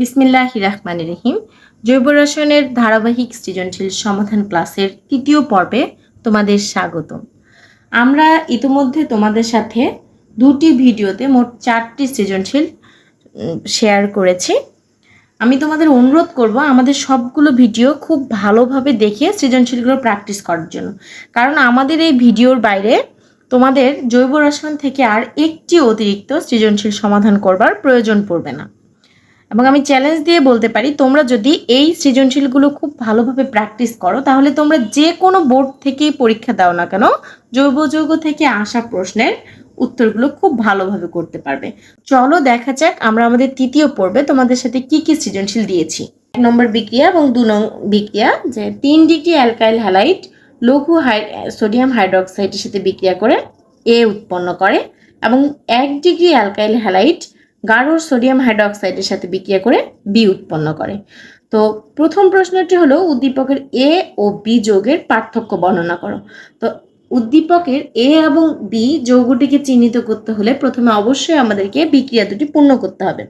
বিসমিল্লাহ রহমান রহিম। জৈব রসায়নের ধারাবাহিক সৃজনশীল সমাধান ক্লাসের তৃতীয় পর্বে তোমাদের স্বাগত আমরা ইতিমধ্যে তোমাদের সাথে দুটি ভিডিওতে মোট চারটি সৃজনশীল শেয়ার করেছি। আমি তোমাদের অনুরোধ করব আমাদের সবগুলো ভিডিও খুব ভালোভাবে দেখে সৃজনশীলগুলো প্র্যাকটিস করার জন্য। কারণ আমাদের এই ভিডিওর বাইরে তোমাদের জৈব রসায়ন থেকে আর একটি অতিরিক্ত সৃজনশীল সমাধান করবার প্রয়োজন পড়বে না। এবং আমি চ্যালেঞ্জ দিয়ে বলতে পারি, তোমরা যদি এই সৃজনশীলগুলো খুব ভালোভাবে প্র্যাকটিস করো, তাহলে তোমরা যে কোনো বোর্ড থেকেই পরীক্ষা দাও না কেন, জৈব যৌগ থেকে আসা প্রশ্নের উত্তরগুলো খুব ভালোভাবে করতে পারবে। চলো দেখা যাক আমরা আমাদের তৃতীয় পর্বে তোমাদের সাথে কি কি সৃজনশীল দিয়েছি। এক নম্বর বিক্রিয়া এবং দু নং বিক্রিয়া, যে তিন ডিগ্রি অ্যালকাইল হ্যালাইট লঘু হাই সোডিয়াম হাইড্রোক্সাইডের সাথে বিক্রিয়া করে এ উৎপন্ন করে এবং এক ডিগ্রি অ্যালকাইল হ্যালাইট গাঢ় সোডিয়াম হাইড্রোক্সাইডের সাথে বিক্রিয়া করে বি উৎপন্ন করে। তো প্রথম প্রশ্নটি হলো, উদ্দীপকের এ ও বি যোগের পার্থক্য বর্ণনা করো। তো উদ্দীপকের এ এবং বি যৌগটিকে চিহ্নিত করতে হলে প্রথমে অবশ্যই আমাদেরকে বিক্রিয়া দুটি পূর্ণ করতে হবে।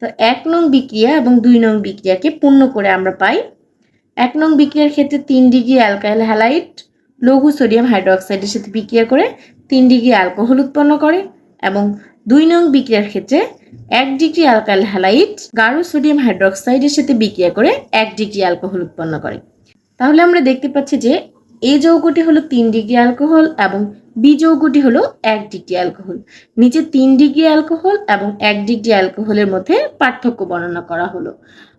তো এক নং বিক্রিয়া এবং দুই নং বিক্রিয়াকে পূর্ণ করে আমরা পাই। এক নং বিক্রিয়ার ক্ষেত্রে তিন ডিগ্রি অ্যালকাইল হ্যালাইট লঘু সোডিয়াম হাইড্রোক্সাইডের সাথে বিক্রিয়া করে তিন ডিগ্রি অ্যালকোহল উৎপন্ন করে এবং দুই নং বিক্রিয়ার ক্ষেত্রে এক ডিগ্রি অ্যালকাইল হ্যালাইট গাঢ় সোডিয়াম হাইড্রোক্সাইডের সাথে বিক্রিয়া করে এক ডিগ্রি অ্যালকোহল উৎপন্ন করে। তাহলে আমরা দেখতে পাচ্ছি যে এই যৌগটি হলো তিন ডিগ্রি অ্যালকোহল এবং বি যৌগটি হলো এক ডিগ্রি অ্যালকোহল। নিচে তিন ডিগ্রি অ্যালকোহল এবং এক ডিগ্রি অ্যালকোহলের মধ্যে পার্থক্য বর্ণনা করা হলো।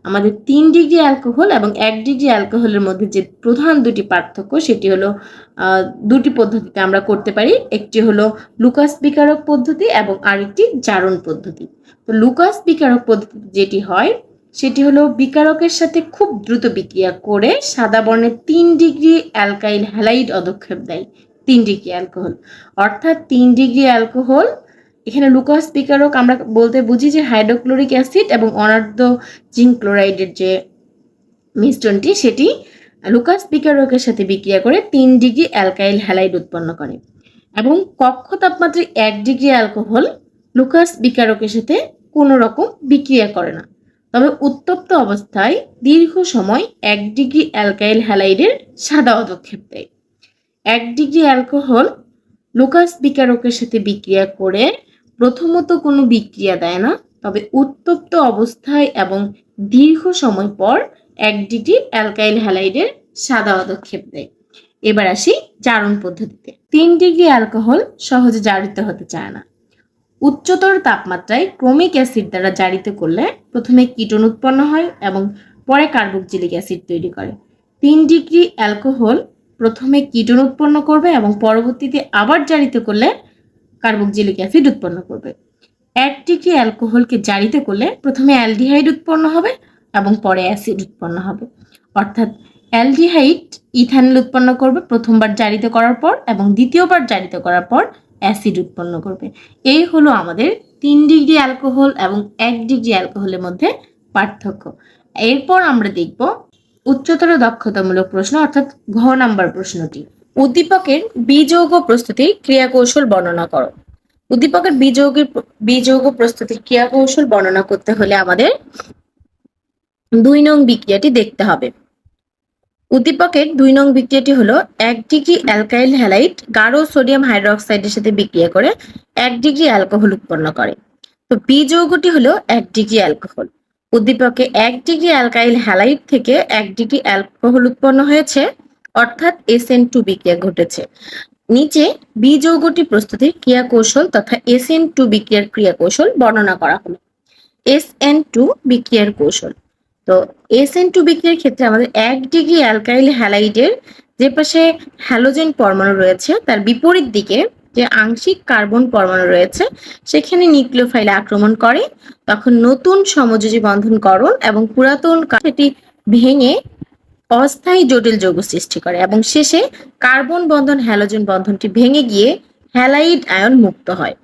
আমাদের তিন ডিগ্রি অ্যালকোহল এবং এক ডিগ্রি অ্যালকোহলের মধ্যে যে প্রধান দুটি পার্থক্য সেটি হলো দুটি পদ্ধতিতে আমরা করতে পারি। একটি হলো লুকাস বিকারক পদ্ধতি এবং আরেকটি জারণ পদ্ধতি। তো লুকাস বিকারক পদ্ধতি যেটি হয় সেটি হলো বিকারকের সাথে খুব দ্রুত বিক্রিয়া করে সাদা বর্ণের তিন ডিগ্রি অ্যালকাইল হ্যালাইড অদক্ষেপ দেয়। তিন ডিগ্রি অ্যালকোহল। অর্থাৎ তিন ডিগ্রি অ্যালকোহল, এখানে লুকাস বিকারক আমরা বলতে বুঝি যে হাইড্রোক্লোরিক অ্যাসিড এবং অনার্ধ জিঙ্ক ক্লোরাইডের যে মিশ্রণটি, সেটি লুকাস বিকারকের সাথে বিক্রিয়া করে তিন ডিগ্রি অ্যালকাইল হ্যালাইড উৎপন্ন করে। এবং কক্ষ তাপমাত্রায় এক ডিগ্রি অ্যালকোহল লুকাস বিকারকের সাথে কোনো রকম বিক্রিয়া করে না। তবে উত্তপ্ত অবস্থায় দীর্ঘ সময় এক ডিগ্রি অ্যালকাইল হ্যালাইডের সাদা পদক্ষেপ দেয়। এক ডিগ্রি অ্যালকোহল লুকাস বিকারকের সাথে বিক্রিয়া করে প্রথমত কোনো বিক্রিয়া দেয় না, তবে উত্তপ্ত অবস্থায় এবং দীর্ঘ সময় পর এক ডিগ্রি অ্যালকাইল হ্যালাইডের সাদা পদক্ষেপ দেয়। এবার আসি জারণ পদ্ধতিতে। তিন ডিগ্রি অ্যালকোহল সহজে জারিত হতে চায় না। উচ্চতর তাপমাত্রায় ক্রমিক অ্যাসিড দ্বারা জারিত করলে প্রথমে কিটোন উৎপন্ন হয় এবং পরে কার্বক্সিলিক অ্যাসিড তৈরি করে। তিন ডিগ্রি অ্যালকোহল প্রথমে কিটোন উৎপন্ন করবে এবং পরবর্তীতে আবার জারিত করলে কার্বক্সিলিক অ্যাসিড উৎপন্ন করবে। এক ডিগ্রি অ্যালকোহলকে জারিত করলে প্রথমে অ্যালডিহাইড উৎপন্ন হবে এবং পরে অ্যাসিড উৎপন্ন হবে। অর্থাৎ অ্যালডিহাইড ইথানল উৎপন্ন করবে প্রথমবার জারিত করার পর এবং দ্বিতীয়বার জারিত করার পর অ্যাসিড উৎপন্ন করবে। এই হলো আমাদের তিন ডিগ্রি অ্যালকোহল এবং এক ডিগ্রি অ্যালকোহলের মধ্যে পার্থক্য। এরপর আমরা দেখব উচ্চতর দক্ষতামূলক প্রশ্ন, অর্থাৎ ঘ নাম্বার প্রশ্নটি। উদ্দীপকের বিযৌগ প্রস্তুতির ক্রিয়াকৌশল বর্ণনা করো। উদ্দীপকের বিযৌগের বিযৌগ প্রস্তুতির ক্রিয়াকৌশল বর্ণনা করতে হলে আমাদের দুই নং বিক্রিয়াটি দেখতে হবে। উদ্দীপকের দুই নং বিক্রিয়াটি হলো এক ডিগ্রি অ্যালকাইল হ্যালাইট গাঢ় সোডিয়াম হাইড্রোক্সাইডের সাথে বিক্রিয়া করে এক ডিগ্রি অ্যালকোহল উৎপন্ন করে। তো বি যৌগটি হলো এক ডিগ্রি অ্যালকোহল। উদ্দীপকে এক ডিগ্রি অ্যালকাইল হ্যালাইট থেকে এক ডিগ্রি অ্যালকোহল উৎপন্ন হয়েছে, অর্থাৎ এস এন টু বিক্রিয়া ঘটেছে। নিচে বি যৌগটি প্রস্তুতির ক্রিয়া কৌশল তথা এস এন টু বিক্রিয়ার ক্রিয়া কৌশল বর্ণনা করা হলো। এস এন টু বিক্রিয়ার কৌশল। তো এস এন টু বিক্রিয়ার ক্ষেত্রে আমাদের এক ডিগ্রি অ্যালকাইল হ্যালাইডের যে পাশে হ্যালোজেন পরমাণু রয়েছে, তার বিপরীত দিকে যে আংশিক কার্বন পরমাণু রয়েছে, সেখানে নিউক্লিওফাইল আক্রমণ করে। তখন নতুন সমযোজী বন্ধন করণ এবং পুরাতন সেটি ভেঙে অস্থায়ী জটিল যৌগ সৃষ্টি করে এবং শেষে কার্বন বন্ধন হ্যালোজেন বন্ধনটি ভেঙে গিয়ে হ্যালাইড আয়ন মুক্ত হয়।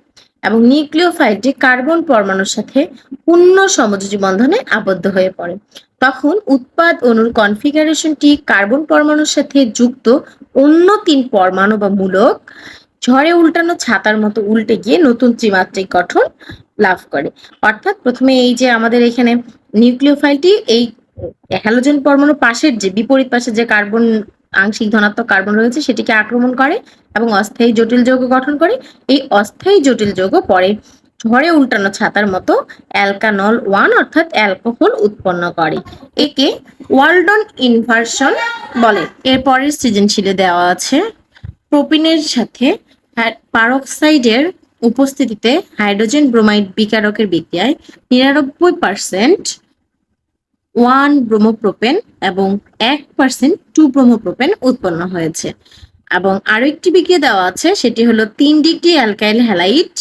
এবং নিউক্লিওফাইলটি কার্বন পরমাণুর সাথে পূর্ণ সমযোজী বন্ধনে আবদ্ধ হয়ে পড়ে। তখন উৎপাদ অণুর কনফিগারেশনটি কার্বন পরমাণুর সাথে যুক্ত অন্য তিন পরমাণু বা মূলক ঝড়ে উল্টানো ছাতার মতো উল্টে গিয়ে নতুন ত্রিমাত্রিক গঠন লাভ করে। অর্থাৎ প্রথমে এই যে আমাদের এখানে নিউক্লিওফাইলটি এই হ্যালোজেন পরমাণু পাশের যে বিপরীত পাশে যে কার্বন আংশিক ধনাত্মক কার্বন রয়েছে, সেটিকে আক্রমণ করে এবং অস্থায়ী জটিল যৌগ গঠন করে। এই অস্থায়ী জটিল যৌগ পরে ঝড়ে উল্টানো ছাতার মতো অ্যালকানল ওয়ান অর্থাৎ অ্যালকোহল উৎপন্ন করে। একে ওয়ার্ল্ডন ইনভার্সন বলে। এর পরের সৃজনশীলে দেওয়া আছে, প্রোপিনের সাথে পারক্সাইডের উপস্থিতিতে হাইড্রোজেন ব্রোমাইড বিকারকের বিক্রিয়ায় নিরানব্বই পার্সেন্ট ওয়ান ব্রোমোপ্রোপেন এবং এক পার্সেন্ট টু ব্রোমোপ্রোপেন উৎপন্ন হয়েছে। এবং আরও একটি বিক্রিয়া দেওয়া আছে, সেটি হলো তিন ডিগ্রি অ্যালকাইল হ্যালাইট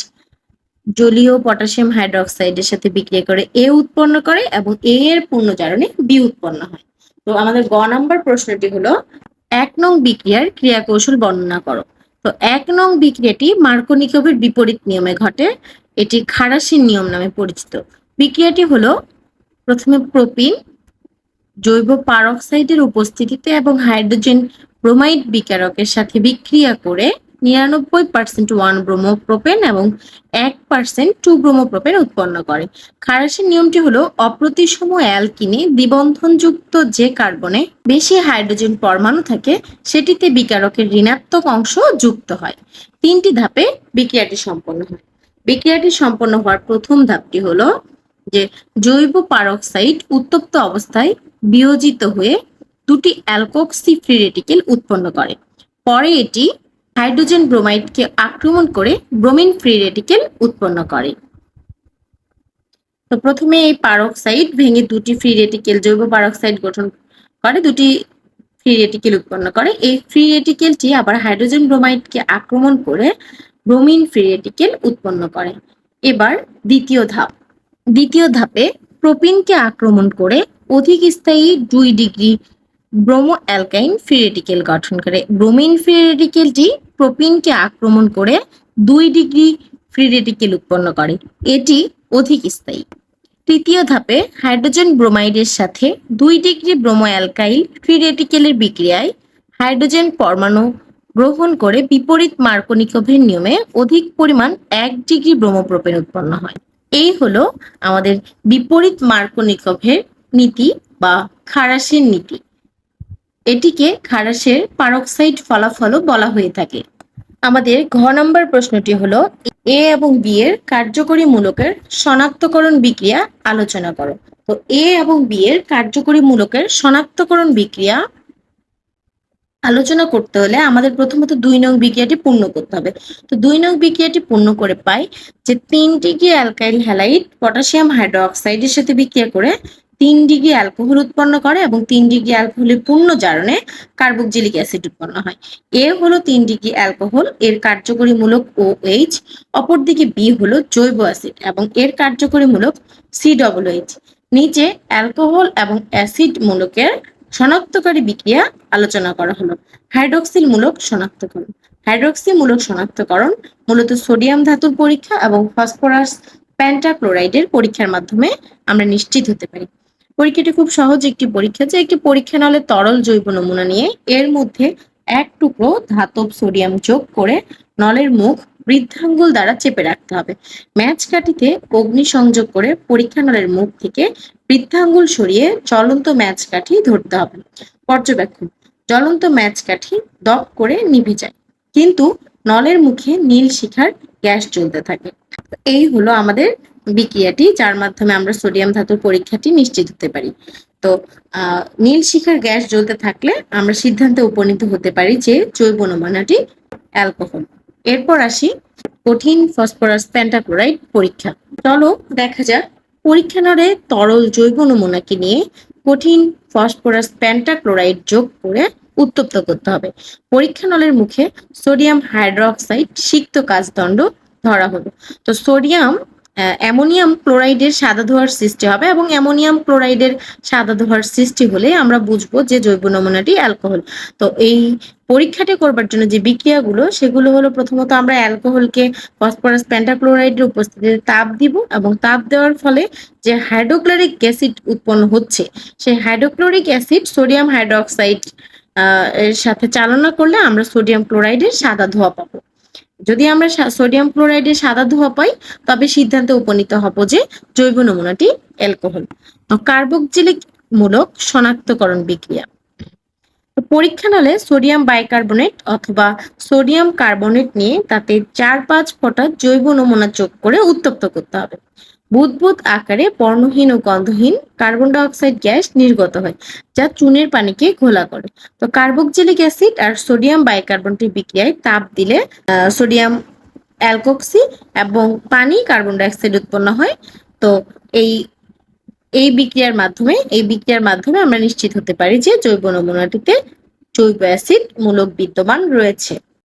জলীয় পটাশিয়াম হাইড্রোক্সাইডের সাথে বিক্রিয়া করে এ উৎপন্ন করে এবং এ এর পূর্ণজারণে বি উৎপন্ন হয়। তো আমাদের গ নাম্বার প্রশ্নটি হলো, এক নং বিক্রিয়ার ক্রিয়া কৌশল বর্ণনা করো। তো এক নং বিক্রিয়াটি মার্কোনিকোভের বিপরীত নিয়মে ঘটে, এটি খারাসির নিয়ম নামে পরিচিত। বিক্রিয়াটি হলো প্রথমে প্রোপিন, জৈব পারক্সাইডের উপস্থিতিতে এবং হাইড্রোজেন ব্রোমাইড বিকারকের সাথে বিক্রিয়া করে নিরানব্বই পার্সেন্ট ওয়ান ব্রোমোপ্রোপেন এবং এক পার্সেন্ট টু ব্রোমোপ্রোপেন উৎপন্ন করে। খারাসের নিয়মটি হলো অপ্রতিসম অ্যালকিনে দ্বিবন্ধনযুক্ত যে কার্বনে বেশি হাইড্রোজেন পরমাণু থাকে, সেটিতে বিকারকের ঋণাত্মক অংশ যুক্ত হয়। তিনটি ধাপে বিক্রিয়াটি সম্পন্ন হয়। বিক্রিয়াটি সম্পন্ন হওয়ার প্রথম ধাপটি হলো যে জৈব পারক্সাইড উত্তপ্ত অবস্থায় বিয়োজিত হয়ে দুটি অ্যালকক্সি ফ্রি রেডিকেল উৎপন্ন করে। পরে এটি হাইড্রোজেন ব্রোমাইডকে আক্রমণ করে ব্রোমিন ফ্রি রেডিকেল উৎপন্ন করে। তো প্রথমে এই পারক্সাইড ভেঙে দুটি ফ্রি রেডিকেল জৈব পারক্সাইড গঠন করে, দুটি ফ্রি উৎপন্ন করে। এই ফ্রি রেডিকেলটি আবার হাইড্রোজেন ব্রোমাইডকে আক্রমণ করে ব্রোমিন ফ্রি রেডিকেল উৎপন্ন করে। এবার দ্বিতীয় ধাপ। দ্বিতীয় ধাপে প্রোপিনকে আক্রমণ করে অধিক স্থায়ী দুই ডিগ্রি ব্রোমো অ্যালকাইন ফ্রি গঠন করে। ব্রোমিন ফ্রি প্রোপিনকে আক্রমণ করে দুই ডিগ্রি ফ্রি উৎপন্ন করে। এটি অধিক স্থায়ী। তৃতীয় ধাপে হাইড্রোজেন ব্রোমাইডের সাথে দুই ডিগ্রি ব্রোমো অ্যালকাইল ফ্রি বিক্রিয়ায় হাইড্রোজেন পরমাণু গ্রহণ করে বিপরীত মার্কোনিকোভের নিয়মে অধিক পরিমাণ এক ডিগ্রি ব্রোমোপ্রোপেন উৎপন্ন হয়। এই হলো আমাদের বিপরীত মার্কোনিকোভের নীতি বা খারাসের নীতি। এটিকে খারাসের পারক্সাইড ফলাফলও বলা হয়ে থাকে। আমাদের ঘ নম্বর প্রশ্নটি হলো, এ এবং বি এর কার্যকরী মূলকের শনাক্তকরণ বিক্রিয়া আলোচনা করো। তো এ এবং বি এর কার্যকরী মূলকের শনাক্তকরণ বিক্রিয়া আলোচনা করতে হলে আমাদের প্রথমত দুই নং বিক্রিয়াটি পূর্ণ করতে হবে। তো দুই নং বিক্রিয়াটি পূর্ণ করে পাই যে তিন ডিগ্রি অ্যালকাইল হ্যালাইট পটাশিয়াম হাইড্রোক্সাইডের সাথে বিক্রিয়া করে তিন ডিগ্রি অ্যালকোহল উৎপন্ন করে এবং তিন ডিগ্রি অ্যালকোহলের পূর্ণ জারণে কার্বক্সিলিক অ্যাসিড উৎপন্ন হয়। এ হলো তিন ডিগ্রি অ্যালকোহল, এর কার্যকরী মূলক ও এইচ অপরদিকে বি হলো জৈব অ্যাসিড এবং এর কার্যকরী মূলক সি ডবল এইচ নিচে অ্যালকোহল এবং অ্যাসিড মূলকের শনাক্তকারী বিক্রিয়া আলোচনা করা হলো। হাইড্রক্সিল মূলক শনাক্তকরণ। হাইড্রক্সি মূলক শনাক্তকরণ মূলত সোডিয়াম ধাতুর পরীক্ষা এবং ফসফরাস প্যান্টাক্লোরাইডের পরীক্ষার মাধ্যমে আমরা নিশ্চিত হতে পারি। পরীক্ষাটি খুব সহজ একটি পরীক্ষা যে একটি পরীক্ষা নলে তরল জৈব নমুনা নিয়ে এর মধ্যে এক টুকরো ধাতব সোডিয়াম যোগ করে নলের মুখ বৃদ্ধাঙ্গুল দ্বারা চেপে রাখতে হবে। ম্যাচ কাঠিতে অগ্নি সংযোগ করে পরীক্ষা নলের মুখ থেকে বৃদ্ধাঙ্গুল সরিয়ে চলন্ত ম্যাচ কাঠি ধরতে হবে। পর্যবেক্ষণ। জ্বলন্ত ম্যাচ কাঠি দপ করে নিভে যায়। কিন্তু নলের মুখে নীল শিখার গ্যাস জ্বলতে থাকে। এই হলো আমাদের বিক্রিয়াটি, যার মাধ্যমে আমরা সোডিয়াম ধাতুর পরীক্ষাটি নিশ্চিত হতে পারি। তো নীল শিখার গ্যাস জ্বলতে থাকলে আমরা সিদ্ধান্তে উপনীত হতে পারি যে জৈব নমুনাটি অ্যালকোহল। এরপর আসি কঠিন ফসফরাস প্যান্টাক্লোরাইড পরীক্ষা। চলো দেখা যাক পরীক্ষা তরল জৈব নমুনাকে নিয়ে কঠিন ফসফরাস প্যান্টাক্লোরাইড যোগ করে উত্তপ্ত করতে হবে। পরীক্ষা নলের মুখে সোডিয়াম হাইড্রোক্সাইড সিক্ত কাজদণ্ড ধরা হলো। তো সোডিয়াম অ্যামোনিয়াম ক্লোরাইডের সাদা ধোয়ার সৃষ্টি হবে এবং অ্যামোনিয়াম ক্লোরাইডের সাদা ধোয়ার সৃষ্টি হলে আমরা বুঝব যে জৈব নমুনাটি অ্যালকোহল। তো এই পরীক্ষাটি করবার জন্য যে বিক্রিয়াগুলো, সেগুলো হলো প্রথমত আমরা অ্যালকোহলকে ফসফরাস প্যান্টাক্লোরাইডের উপস্থিতিতে তাপ দিব এবং তাপ দেওয়ার ফলে যে হাইড্রোক্লোরিক অ্যাসিড উৎপন্ন হচ্ছে, সেই হাইড্রোক্লোরিক অ্যাসিড সোডিয়াম হাইড্রোক্সাইড এর সাথে চালনা করলে আমরা সোডিয়াম ক্লোরাইডের সাদা ধোঁয়া পাবো। যদি আমরা সোডিয়াম ক্লোরাইডের সাদা ধোঁয়া পাই, তবে সিদ্ধান্তে উপনীত হব যে জৈব নমুনাটি অ্যালকোহল। কার্বক্সিলিক মূলক শনাক্তকরণ বিক্রিয়া। তো পরীক্ষানালে সোডিয়াম বাইকার্বনেট অথবা সোডিয়াম কার্বনেট নিয়ে তাতে চার পাঁচ ফোঁটা জৈব নমুনা যোগ করে উত্তপ্ত করতে হবে। বুদবুদ আকারে বর্ণহীন ও গন্ধহীন কার্বন ডাইঅক্সাইড গ্যাস নির্গত হয়, যা চুনের পানিকে ঘোলা করে। তো কার্বক্সিলিক অ্যাসিড আর সোডিয়াম বাইকার্বনেটের বিক্রিয়ায় তাপ দিলে সোডিয়াম অ্যালকক্সি এবং পানি কার্বন ডাইঅক্সাইড উৎপন্ন হয়। তো এই এই বিক্রিয়ার মাধ্যমে, এই বিক্রিয়ার মাধ্যমে আমরা নিশ্চিত হতে পারি যে জৈব নমুনাটিতে জৈব অ্যাসিড মূলক বিদ্যমান রয়েছে।